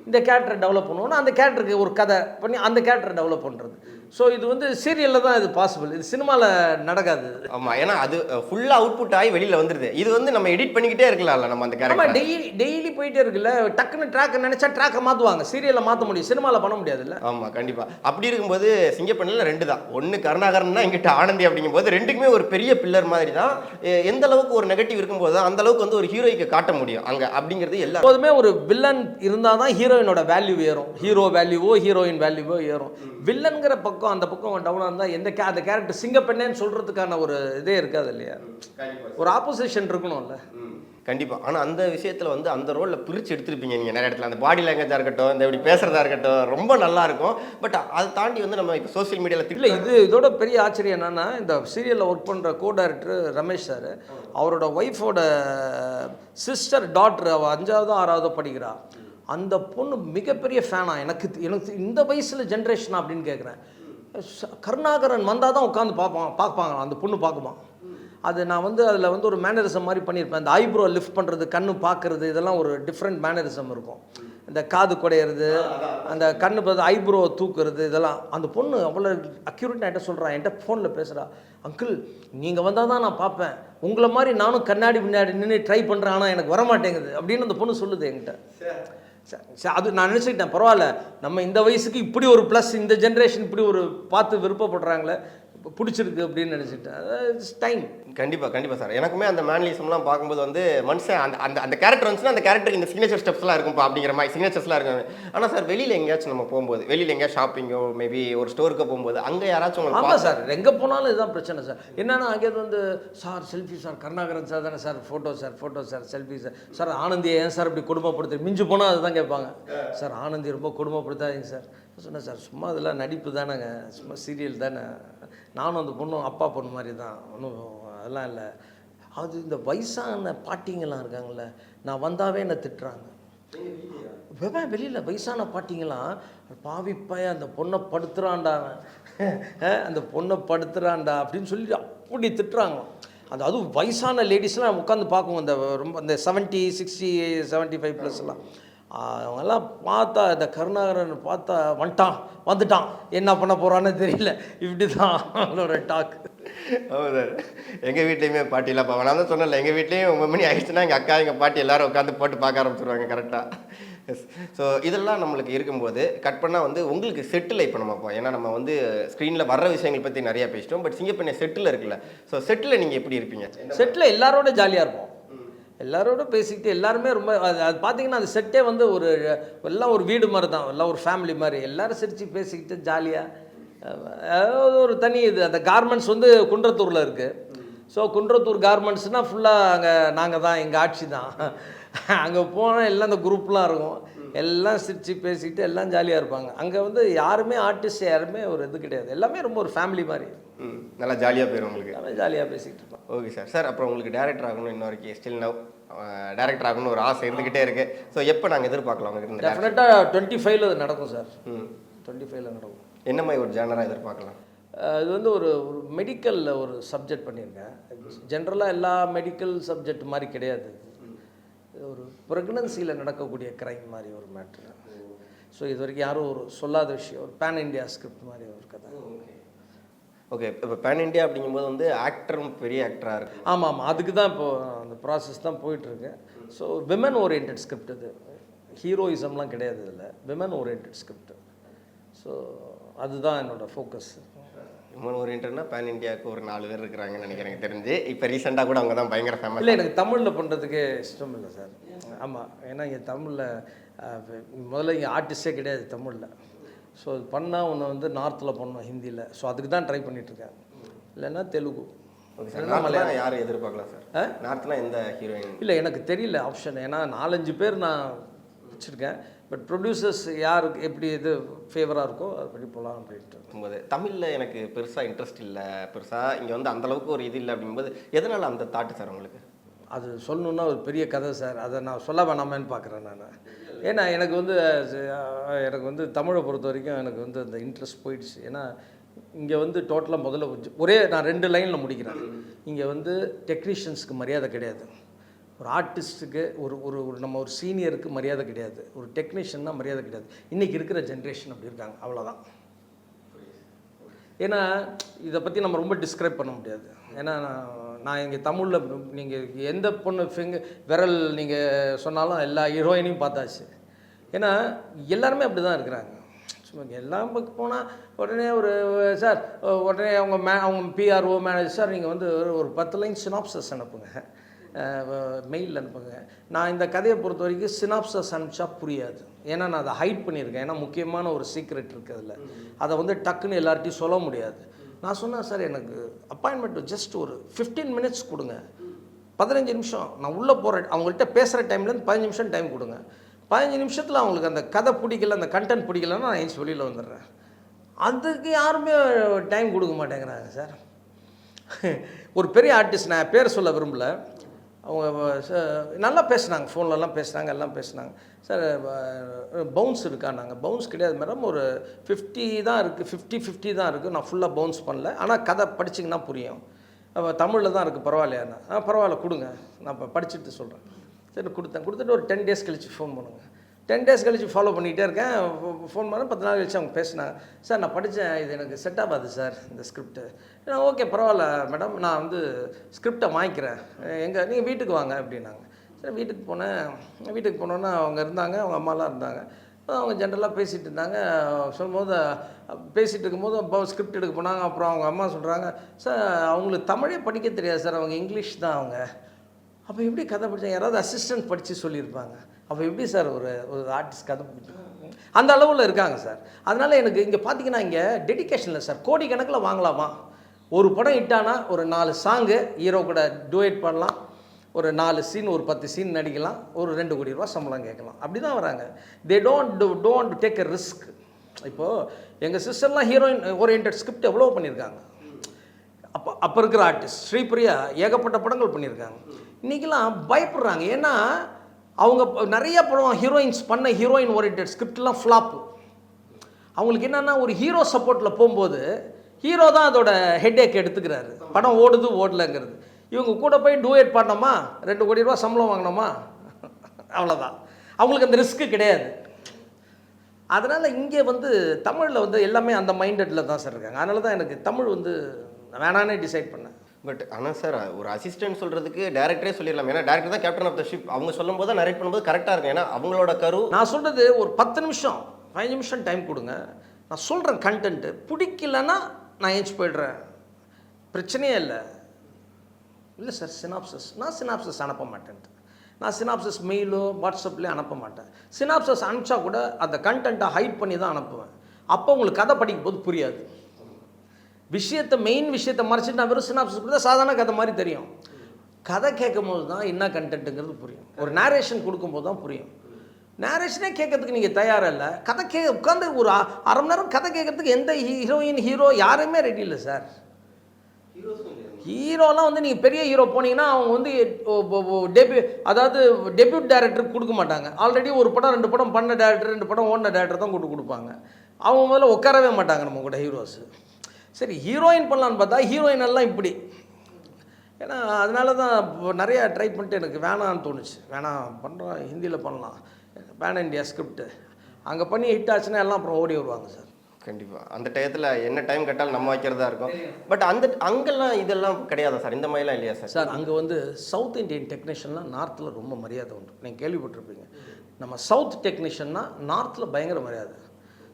இந்த கேரக்டரை டெவலப் பண்ணுவோம்னா அந்த கேரக்டருக்கு ஒரு கதை பண்ணி அந்த கேரக்டரை டெவலப் பண்ணுறது ஸோ இது வந்து சீரியலில் தான் இது பாசிபிள் இது சினிமாவில் நடக்காது. ஆமா ஏன்னா அது ஃபுல்லா அவுட்புட் ஆகி வெளியில வந்துருது. இது வந்து நம்ம எடிட் பண்ணிக்கிட்டே இருக்கலாம்ல நம்ம அந்த ஆமாம் கேரக்டர் டெய்லி டெய்லி போயிட்டே இருக்குல்ல. டக்குன்னு ட்ராக் நினச்சா ட்ராக்கை மாற்றுவாங்க சீரியலில் மாற்ற முடியும். சினிமாவில் பண்ண முடியாதுல்ல. ஆமா கண்டிப்பா. அப்படி இருக்கும்போது சிங்கப்பண்ணில் ரெண்டு தான். ஒன்னு கருணாகரன் எங்கிட்ட ஆனந்தி அப்படிங்கும்போது ரெண்டுக்குமே ஒரு பெரிய பில்லர் மாதிரி தான். எந்த அளவுக்கு ஒரு நெகட்டிவ் இருக்கும்போது அந்த அளவுக்கு வந்து ஒரு ஹீரோய்க்கு காட்ட முடியும். அங்க அப்படிங்கிறது எல்லா எப்போதுமே ஒரு வில்லன் இருந்தால் தான் ஹீரோயினோட வேல்யூ ஏறும். ஹீரோ வேல்யூவோ ஹீரோயின் வேல்யூவோ ஏறும். வில்லன்கிற பக்கம் அந்த பக்கம் டவுனாக இருந்தால் எந்த கே அந்த கேரக்டர் சிங்கப்பெண்ணேன்னு சொல்கிறதுக்கான ஒரு இதே இருக்காது இல்லையா? ஒரு ஆப்போசிஷன் இருக்கணும்ல. கண்டிப்பா. ஆனா அந்த விஷயத்துல வந்து அந்த ரோல்ல பிரிச்சு எடுத்திருப்பீங்க நீங்க நிறைய இடத்துல. அந்த பாடி லாங்குவேஜா இருக்கட்டும் இந்த இப்படி பேசுறதா இருக்கட்டும் ரொம்ப நல்லா இருக்கும். பட் அதை தாண்டி வந்து நம்ம இப்போ சோஷியல் மீடியால இல்லை இது இதோட பெரிய ஆச்சரியம் என்னன்னா இந்த சீரியலில் ஒர்க் பண்ணுற கோ டைரக்டர் ரமேஷ் சார் அவரோட ஒய்ஃபோட சிஸ்டர் டாக்டர் அவள் அஞ்சாவதோ ஆறாவதோ படிக்கிறா. அந்த பொண்ணு மிகப்பெரிய ஃபேனா எனக்கு எனக்கு இந்த வயசில் ஜென்ரேஷனா அப்படின்னு கேட்குறேன் கருணாகரன் வந்தால் தான் உட்காந்து பார்ப்பான் பார்ப்பாங்க அந்த பொண்ணு பார்க்குமா? அது நான் வந்து அதில் வந்து ஒரு மேனரிசம் மாதிரி பண்ணியிருப்பேன். அந்த ஐப்ரோ லிஃப்ட் பண்ணுறது கண்ணு பார்க்குறது இதெல்லாம் ஒரு டிஃப்ரெண்ட் மேனரிசம் இருக்கும். இந்த காது குடையிறது அந்த கண்ணு பார்த்து ஐப்ரோ தூக்குறது இதெல்லாம். அந்த பொண்ணு அவ்வளோ அக்யூரேட் என்கிட்ட சொல்கிறா என்கிட்ட ஃபோனில் பேசுகிறா அங்கிள் நீங்கள் வந்தால் தான் நான் பார்ப்பேன். உங்களை மாதிரி நானும் கண்ணாடி பின்னாடி நின்று ட்ரை பண்ணுறேன் ஆனால் எனக்கு வர மாட்டேங்குது அப்படின்னு அந்த பொண்ணு சொல்லுது என்கிட்ட. அது நான் நினச்சிக்கிட்டேன். பரவாயில்ல. நம்ம இந்த வயசுக்கு இப்படி ஒரு ப்ளஸ் இந்த ஜென்ரேஷன் இப்படி ஒரு பார்த்து விருப்பப்படுறாங்களே. பிடிச்சிருக்கு அப்படின்னு நினச்சிக்கிட்டேன் டைம் கண்டிப்பா கண்டிப்பா சார். எனக்குமே அந்த மேனலிசம்லாம் பார்க்கும்போது வந்து மனுஷன் அந்த அந்த அந்த கேரக்டர் வந்துச்சுன்னா அந்த கேரக்டர் இந்த சிக்னேச்சர் ஸ்டெப்ஸ்லாம் இருக்கும்ப்பா அப்படிங்கிற மாதிரி சிக்னேச்சர்ஸ்லாம் இருக்கும் ஆனால் சார் வெளியில் எங்கேயாச்சும் நம்ம போகும்போது வெளியில் எங்கேயா ஷாப்பிங்கோ மேபி ஒரு ஸ்டோருக்கு போகும்போது அங்கே யாராச்சும் உங்களை ஆமாம் சார். எங்கே போனாலும் இதுதான் பிரச்சனை சார். என்னன்னா அங்கேயிருந்து வந்து sir selfie sir Karunakaran sir தானே sir? Photo sir photo sir selfie sir? Sir ஆனந்தியை ஏன் சார் இப்படி குடும்பப்படுத்து மிஞ்சு போனால் அதுதான் கேட்பாங்க. சார் ஆனந்தி ரொம்ப குடும்பப்படுத்தாதீங்க சார். சொன்னேன் சார் சும்மா அதெல்லாம் நடிப்பு தானேங்க. சும்மா சீரியல் தானே. நானும் அந்த பொண்ணும் அப்பா பொண்ணு மாதிரி தான். ஒன்றும் அதெல்லாம் இல்லை. அது இந்த வயசான பாட்டிங்கெல்லாம் இருக்காங்கல்ல நான் வந்தாவே என்னை திட்டுறாங்க. வெவன் வெளியில் வயசான பாட்டிங்கெல்லாம் பாவிப்பைய அந்த பொண்ணை படுத்துறான்டா. அந்த பொண்ணை படுத்துறான்டா அப்படின்னு சொல்லி அப்படி திட்டுறாங்க அந்த அதுவும் வயசான லேடிஸ்லாம் உட்காந்து பார்க்குவோம். அந்த ரொம்ப அந்த செவன்ட்டி சிக்ஸ்டி செவன்ட்டி ஃபைவ் ப்ளஸ்லாம் அவங்கெல்லாம் பார்த்தா இந்த கருணாகரன் பார்த்தா வந்துட்டான் வந்துட்டான். என்ன பண்ண போகிறான்னு தெரியல. இப்படி தான் அவங்களோட டாக் சார் எங்கள் வீட்லேயுமே பாட்டிலாம் பார்ப்பேன் நான் தான் சொன்னேன்ல எங்கள் வீட்லேயும் உங்கள் மணி ஆயிடுச்சுன்னா எங்கள் அக்கா எங்கள் பாட்டி எல்லாரும் உட்காந்து போட்டு பார்க்க ஆரம்பிச்சிருவாங்க கரெக்டாக எஸ் ஸோ இதெல்லாம் நம்மளுக்கு இருக்கும்போது கட் பண்ணால் வந்து உங்களுக்கு செட்டில் இப்போ நம்ம போ ஏன்னா நம்ம வந்து ஸ்க்ரீனில் வர்ற விஷயங்கள் பற்றி நிறையா பேசிட்டோம். பட் சிங்கப்பெண்ணை செட்டில் இருக்குல்ல. ஸோ செட்டில் நீங்கள் எப்படி இருப்பீங்க? செட்டில் எல்லாரோட ஜாலியாக இருப்போம். எல்லாரோட பேசிக்கிட்டு எல்லாருமே ரொம்ப அது அது பார்த்தீங்கன்னா அந்த செட்டே வந்து ஒரு எல்லாம் ஒரு வீடு மாதிரி தான் எல்லாம் ஒரு ஃபேமிலி மாதிரி. எல்லாரும் சிரித்து பேசிக்கிட்டு ஜாலியாக ஒரு தனி இது. அந்த கார்மெண்ட்ஸ் வந்து குன்றத்தூரில் இருக்குது ஸோ குன்றத்தூர் கார்மெண்ட்ஸ்னால் ஃபுல்லாக அங்கே நாங்கள் தான் எங்கள் ஆட்சி தான் அங்கே போனால் எல்லாம் அந்த குரூப்லாம் இருக்கும். எல்லாம் சிரித்து பேசிட்டு எல்லாம் ஜாலியாக இருப்பாங்க. அங்கே வந்து யாருமே ஆர்டிஸ்ட் யாருமே ஒரு இது கிடையாது. எல்லாமே ரொம்ப ஒரு ஃபேமிலி மாதிரி. ம் நல்லா ஜாலியாக போயிடும் உங்களுக்கு. எல்லாமே ஜாலியாக பேசிக்கிட்டு இருப்பாங்க. ஓகே சார் சார் அப்புறம் உங்களுக்கு டேரக்டர் ஆகணும் இன்ன வரைக்கும் ஸ்டில் நவ் டேரக்டர் ஆகணும்னு ஒரு ஆசை இருந்துகிட்டே இருக்கு. ஸோ எப்போ நாங்கள் எதிர்பார்க்கலாம் உங்களுக்கு? டெஃபினட்டாக டுவெண்ட்டி ஃபைவ்ல அது நடக்கும் சார் ம். டுவெண்ட்டி ஃபைவ்ல நடக்கும். என்ன மாதிரி ஒரு ஜேனராக எதிர்பார்க்கலாம்? இது வந்து ஒரு ஒரு மெடிக்கலில் ஒரு சப்ஜெக்ட் பண்ணியிருக்கேன். ஜென்ரலாக எல்லா மெடிக்கல் சப்ஜெக்ட் மாதிரி கிடையாது. ஒரு ப்ரெக்னன்சியில் நடக்கக்கூடிய கிரைம் மாதிரி ஒரு மேட்ரு ஸோ இது வரைக்கும் யாரும் ஒரு சொல்லாத விஷயம் ஒரு பேன் இண்டியா ஸ்கிரிப்ட் மாதிரி ஒரு கதை. ஓகே இப்போ பேன் இண்டியா அப்படிங்கும்போது வந்து ஆக்டரும் பெரிய ஆக்டராக இருக்கு. ஆமாம் ஆமாம் அதுக்கு தான் இப்போ அந்த ப்ராசஸ் தான் போயிட்டுருக்கு. ஸோ விமன் ஓரியன்ட் ஸ்கிரிப்ட் இது ஹீரோயிசம்லாம் கிடையாது இதில். விமன் ஓரியன்ட் ஸ்கிரிப்ட் ஸோ அதுதான் என்னோடய ஃபோக்கஸ் ஹியூமன் ஓரியன்ட்னா பேன் இண்டியாவுக்கு ஒரு நாலு பேர் இருக்கிறாங்கன்னு நினைக்கிறேன் எனக்கு தெரிஞ்சு. இப்போ ரீசெண்டாக கூட அவங்க தான் பயங்கர ஃபேமஸ் இல்லை எனக்கு தமிழில் பண்ணுறதுக்கு இஷ்டம் இல்லை சார். ஆமாம் ஏன்னா இங்கே தமிழில் முதல்ல இங்கே ஆர்டிஸ்டே கிடையாது தமிழில். ஸோ இது பண்ணால் ஒன்று வந்து நார்த்தில் பண்ணோம் ஹிந்தியில் ஸோ அதுக்கு தான் ட்ரை பண்ணிகிட்ருக்கேன் இல்லைன்னா தெலுங்கு. ஓகே சார் நார்த்லாம் யார் எதிர்பார்க்கலாம் சார் நார்த்னா எந்த ஹீரோயின் இல்லை எனக்கு தெரியல ஆப்ஷன் ஏன்னா நாலஞ்சு பேர் நான் வச்சுருக்கேன். பட் ப்ரொடியூசர்ஸ் யாருக்கு எப்படி இது ஃபேவராக இருக்கோ அது படி போகலாம் அப்படின்ட்டு போது தமிழில் எனக்கு பெருசாக இன்ட்ரெஸ்ட் இல்லை பெருசாக இங்கே வந்து அந்த அளவுக்கு ஒரு இது இல்லை அப்படிங்கும்போது எதனால் அந்த தாட்டு சார் உங்களுக்கு? அது சொல்லணுன்னா ஒரு பெரிய கதை சார். அதை நான் சொல்ல வேணாமேன்னு பார்க்குறேன் நான். ஏன்னா எனக்கு வந்து எனக்கு வந்து தமிழை பொறுத்த வரைக்கும் எனக்கு வந்து அந்த இன்ட்ரெஸ்ட் போயிடுச்சு. ஏன்னா இங்கே வந்து டோட்டலாக முதல்ல ஒரே நான் ரெண்டு லைனில் முடிக்கிறேன். இங்கே வந்து டெக்னீஷியன்ஸ்க்கு மரியாதை கிடையாது. ஒரு ஆர்டிஸ்ட்டுக்கு ஒரு ஒரு ஒரு நம்ம ஒரு சீனியருக்கு மரியாதை கிடையாது. ஒரு டெக்னீஷியன்னா மரியாதை கிடையாது. இன்றைக்கி இருக்கிற ஜென்ரேஷன் அப்படி இருக்காங்க. அவ்வளோதான் ஏன்னா இதை பற்றி நம்ம ரொம்ப டிஸ்கிரைப் பண்ண முடியாது. ஏன்னா நான் நான் இங்கே தமிழில் நீங்கள் எந்த பொண்ணு ஃபிங்கர் விரல் நீங்கள் சொன்னாலும் எல்லா ஹீரோயினையும் பார்த்தாச்சு. ஏன்னா எல்லாருமே அப்படி தான் இருக்கிறாங்க. சும்மா எல்லாம் பக்கம் போனால் உடனே ஒரு சார் உடனே அவங்க மே அவங்க பிஆர்ஓ மேனேஜர் சார் நீங்கள் வந்து ஒரு- ஒரு பத்து லைன் சினாப்சஸ் அனுப்புங்க. மெயில் அனுப்புங்க. நான் இந்த கதையை பொறுத்த வரைக்கும் சினாப்சஸ் அனுப்பிச்சா புரியாது. ஏன்னா நான் அதை ஹைட் பண்ணியிருக்கேன். ஏன்னா முக்கியமான ஒரு சீக்ரெட் இருக்குது அதில். அதை வந்து டக்குன்னு எல்லார்ட்டையும் சொல்ல முடியாது. நான் சொன்னேன் சார் எனக்கு அப்பாயின்மெண்ட் ஜஸ்ட் ஒரு 15 மினிட்ஸ் கொடுங்க. பதினஞ்சு நிமிஷம். நான் உள்ளே போகிற அவங்கள்ட்ட பேசுகிற டைம்லேருந்து பதினஞ்சு நிமிஷம் டைம் கொடுங்க. பதினஞ்சு நிமிஷத்தில் அவங்களுக்கு அந்த கதை பிடிக்கல அந்த கண்டென்ட் பிடிக்கலன்னா நான் ஏஞ்சி வெளியில் வந்துடுறேன். அதுக்கு யாருமே டைம் கொடுக்க மாட்டேங்கிறாங்க சார். (laughs) ஒரு பெரிய ஆர்டிஸ்ட் நான் பேர் சொல்ல விரும்பல. அவங்க நல்லா பேசுனாங்க ஃபோன்லலாம் பேசுனாங்க எல்லாம் பேசுனாங்க. சார் பவுன்ஸ் இருக்கா நாங்கள் பவுன்ஸ் கிடையாது மேடம் ஒரு ஃபிஃப்டி தான் இருக்குது ஃபிஃப்டி ஃபிஃப்டி தான் இருக்குது நான் ஃபுல்லாக பவுன்ஸ் பண்ணல. ஆனால் கதை படிச்சிங்கன்னா புரியும். தமிழில் தான் இருக்குது பரவாயில்லையாண்ணா ஆ பரவாயில்ல கொடுங்க. நான் இப்போ படிச்சுட்டு சொல்கிறேன் சரி கொடுத்தேன். கொடுத்துட்டு ஒரு டென் டேஸ் கழித்து ஃபோன் பண்ணுங்கள் டென் டேஸ் கழிச்சு ஃபாலோ பண்ணிகிட்டே இருக்கேன். ஃபோன் பண்ண பத்து நாள் கழிச்சு அவங்க பேசினாங்க. சார் நான் படித்தேன் இது எனக்கு செட் ஆகாது சார் இந்த ஸ்கிரிப்ட்டு நான் ஓகே பரவாயில்ல மேடம் நான் வந்து ஸ்கிரிப்டை வாங்கிக்கிறேன். எங்கே நீங்கள் வீட்டுக்கு வாங்க அப்படின்னாங்க. சரி வீட்டுக்கு போனேன். வீட்டுக்கு போனோன்னா அவங்க இருந்தாங்க அவங்க அம்மாலாம் இருந்தாங்க. அவங்க ஜென்ரலாக பேசிகிட்டு இருந்தாங்க. சொல்லும்போது பேசிகிட்டு இருக்கும்போது அப்போ ஸ்கிரிப்ட் எடுக்க போனாங்க. அப்புறம் அவங்க அம்மா சொல்கிறாங்க சார் அவங்களுக்கு தமிழே படிக்க தெரியாது சார். அவங்க இங்கிலீஷ் தான் அவங்க. அப்போ எப்படி கதை படித்தாங்க யாராவது அசிஸ்டன்ட் படித்து சொல்லியிருப்பாங்க. அப்போ எப்படி சார் ஒரு ஒரு ஆர்டிஸ்ட் கதை அந்த அளவில் இருக்காங்க சார். அதனால் எனக்கு இங்கே பார்த்தீங்கன்னா இங்கே டெடிகேஷனில் சார். கோடிக்கணக்கில் வாங்கலாமா? ஒரு படம் ஹிட்டானா ஒரு நாலு சாங்கு ஹீரோ கூட டூயட் பண்ணலாம். ஒரு நாலு சீன் ஒரு பத்து சீன் நடிக்கலாம். ஒரு ரெண்டு கோடி ரூபா சம்பளம் கேட்கலாம். அப்படி தான் வராங்க they don't don't take a risk இப்போது எங்கள் சிஸ்டர்லாம் ஹீரோயின் ஓரியன்ட் ஸ்கிரிப்ட் எவ்வளோ பண்ணியிருக்காங்க? அப்போ அப்போ இருக்கிற ஆர்டிஸ்ட் ஸ்ரீபிரியா ஏகப்பட்ட படங்கள் பண்ணியிருக்காங்க. இன்றைக்கெல்லாம் பயப்படுறாங்க. ஏன்னா அவங்க நிறைய படம் ஹீரோயின்ஸ் பண்ண ஹீரோயின் ஓரியன்ட் ஸ்கிரிப்ட்லாம் ஃப்ளாப்பு அவங்களுக்கு என்னென்னா ஒரு ஹீரோ சப்போர்ட்டில் போகும்போது ஹீரோ தான் அதோட ஹெட்டேக் எடுத்துக்கிறாரு. படம் ஓடுது ஓடலைங்கிறது. இவங்க கூட போய் டூயட் பண்ணோமா? ரெண்டு கோடி ரூபா சம்பளம் வாங்கினோமா? அவ்வளோதான் அவங்களுக்கு அந்த ரிஸ்க்கு கிடையாது. அதனால் இங்கே வந்து தமிழில் வந்து எல்லாமே அந்த மைண்டட்டில் தான் சார் இருக்காங்க. அதனால தான் எனக்கு தமிழ் வந்து வேணானே டிசைட் பண்ணேன். பட் ஆனால் சார் ஒரு அசிஸ்டன்ட் சொல்கிறதுக்கு டேரக்டரே சொல்லிடலாம். ஏன்னா டேரக்டர் தான் கேப்டன் ஆஃப் த ஷிப் அவங்க சொல்லும்போது தான் நரேட் பண்ணும்போது கரெக்டாக இருக்கும். ஏன்னா அவங்களோட கரு நான் சொல்கிறது ஒரு பத்து நிமிஷம் பதினஞ்சு நிமிஷம் டைம் கொடுங்க. நான் சொல்கிறேன் கண்டென்ட்டு பிடிக்கலன்னா நான் ஏஞ்சி போயிடுறேன். பிரச்சனையே இல்லை. இல்லை சார் சினாப்சஸ் நான் சினாப்சஸ் அனுப்ப மாட்டேன்ட்டு நான் சினாப்சஸ் மெயிலோ வாட்ஸ்அப்லேயோ அனுப்ப மாட்டேன். சினாப்சஸ் அனுப்பிச்சா கூட அந்த கண்டென்ட்டை ஹைட் பண்ணி தான் அனுப்புவேன். அப்போ உங்களுக்கு கதை படிக்கும் போது புரியாது. விஷயத்தை மெயின் விஷயத்தை மறைச்சிட்டு நான் வெறும் சினாப்சஸ் கொடுத்தா சாதாரண கதை மாதிரி தெரியும். கதை கேட்கும் போது தான் என்ன கண்டென்ட்டுங்கிறது புரியும். ஒரு நேரேஷன் கொடுக்கும்போது தான் புரியும். நேரேஷனே கேட்கறதுக்கு நீங்கள் தயாராக இல்லை. கதை கே உட்காந்து ஒரு அரை மணி நேரம் கதை கேட்கறதுக்கு எந்த ஹீரோயின் ஹீரோ யாருமே ரெடி இல்லை சார் ஹீரோலாம் வந்து நீங்கள் பெரிய ஹீரோ போனீங்கன்னா அவங்க வந்து டெபியூ அதாவது டெபியூட் டேரக்டர் கொடுக்க மாட்டாங்க. ஆல்ரெடி ஒரு படம் ரெண்டு படம் பண்ண டேரக்டர் ரெண்டு படம் ஓன டேரக்டர் தான் கொடுத்து கொடுப்பாங்க. அவங்க முதல்ல உட்காரவே மாட்டாங்க நம்ம கூட ஹீரோஸ் சரி ஹீரோயின் பண்ணலான்னு பார்த்தா ஹீரோயின் எல்லாம் இப்படி. ஏன்னா அதனால தான் நிறையா ட்ரை பண்ணிட்டு எனக்கு வேணான்னு தோணுச்சு. வேணாம் பண்ணுறோம் ஹிந்தியில் பண்ணலாம். பேன் இண்டியா ஸ்கிரிப்ட் அங்கே பண்ணி ஹிட் ஆச்சுன்னா எல்லாம் அப்புறம் ஓடி வருவாங்க சார். கண்டிப்பா. அந்த டயத்துல என்ன டைம் கேட்டாலும் நம்ம வைக்கிறதா இருக்கும். பட் அந்த அங்கெல்லாம் இதெல்லாம் கிடையாதா சார்? இந்த மாதிரிலாம் இல்லையா சார்? சார் அங்கே வந்து சவுத் இந்தியன் டெக்னீஷியன்லாம் நார்த்தில் ரொம்ப மரியாதை உண்டு. நீங்கள் கேள்விப்பட்டிருப்பீங்க. நம்ம சவுத் டெக்னீஷியன்னா நார்த்தில் பயங்கர மரியாதை.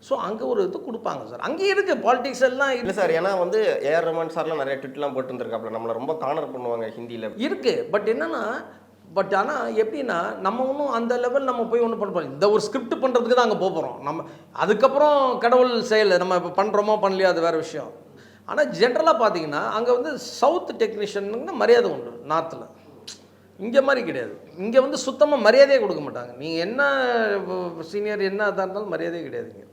ஸோ அங்கே ஒரு இது கொடுப்பாங்க சார் அங்கே இருக்குது பாலிடிக்ஸ் எல்லாம் இல்ல சார் ஏன்னா வந்து ஏஆர் ரஹ்மான் சார்லாம் நிறைய ட்விட்லாம் போட்டு இருந்திருக்காப்ல நம்மளை ரொம்ப கார்னர் பண்ணுவாங்க ஹிந்தியில. இருக்குது பட் என்னன்னா பட் ஆனால் எப்படின்னா நம்ம ஒன்றும் அந்த லெவல் நம்ம போய் ஒன்றும் பண்ண போகிறோம் இந்த ஒரு ஸ்கிரிப்ட் பண்ணுறதுக்கு தான் அங்கே போக போகிறோம் நம்ம அதுக்கப்புறம் கடவுள் செயல் நம்ம இப்போ பண்ணுறோமோ பண்ணலையோ அது வேறு விஷயம். ஆனால் ஜென்ரலாக பார்த்தீங்கன்னா அங்கே வந்து சவுத் டெக்னீஷியனுக்கு மரியாதை உண்டு நார்த்தில் இங்கே மாதிரி கிடையாது. இங்கே வந்து சுத்தமாக மரியாதையே கொடுக்க மாட்டாங்க. நீங்கள் என்ன சீனியர் என்ன இதாக இருந்தாலும் மரியாதையே கிடையாது இங்கே.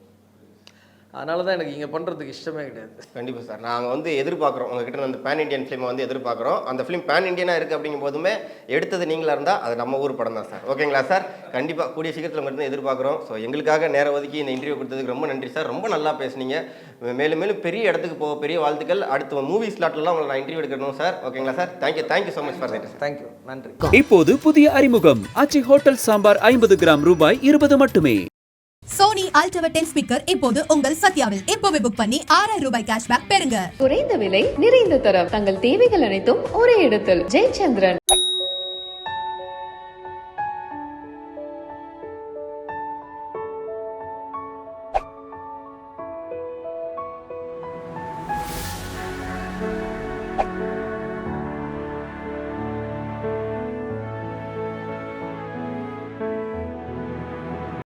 அதனால தான் எனக்கு இங்கே பண்ணுறதுக்கு இஷ்டமே கிடையாது. கண்டிப்பா சார். நாங்கள் வந்து எதிர்பார்க்குறோம். உங்ககிட்ட அந்த பேன் இண்டியன் ஃபிலிமை வந்து எதிர்பார்க்குறோம். அந்த ஃபிலிம் பேன் இண்டியனாக இருக்குது அப்படிங்கும் போதுமே எடுத்தது நீங்களா இருந்தால் அது நம்ம ஊர் படம் தான் சார். ஓகேங்களா சார்? கண்டிப்பாக கூடிய சீக்கிரத்தில் உங்கள்கிட்ட எதிர்பார்க்குறோம். ஸோ எங்களுக்காக நேரம் ஒதுக்கி இந்த இன்டர்வியூ கொடுத்ததுக்கு ரொம்ப நன்றி சார். ரொம்ப நல்லா பேசுனீங்க. மேலும் மேலும் பெரிய இடத்துக்கு போக பெரிய வாழ்த்துக்கள். அடுத்த மூவி ஸ்லாட்லாம் உங்களை நான் இன்டர்வியூ எடுக்கணும் சார். ஓகேங்களா sir? Thank you thank you so much for thank you நன்றி. இப்போது புதிய அறிமுகம். ஆச்சி ஹோட்டல் சாம்பார் ஐம்பது கிராம் ரூபாய் இருபது மட்டுமே. சோனி அல்ட்ரா டென் ஸ்பீக்கர் இப்போது உங்கள் சத்யாவில். இப்போவே புக் பண்ணி ஆறாயிரம் ரூபாய் கேஷ்பேக் பெறுங்க. குறைந்த விலை நிறைந்த தரம். தங்கள் தேவைகள் அனைத்தும் ஒரே இடத்தில். ஜெயச்சந்திரன்.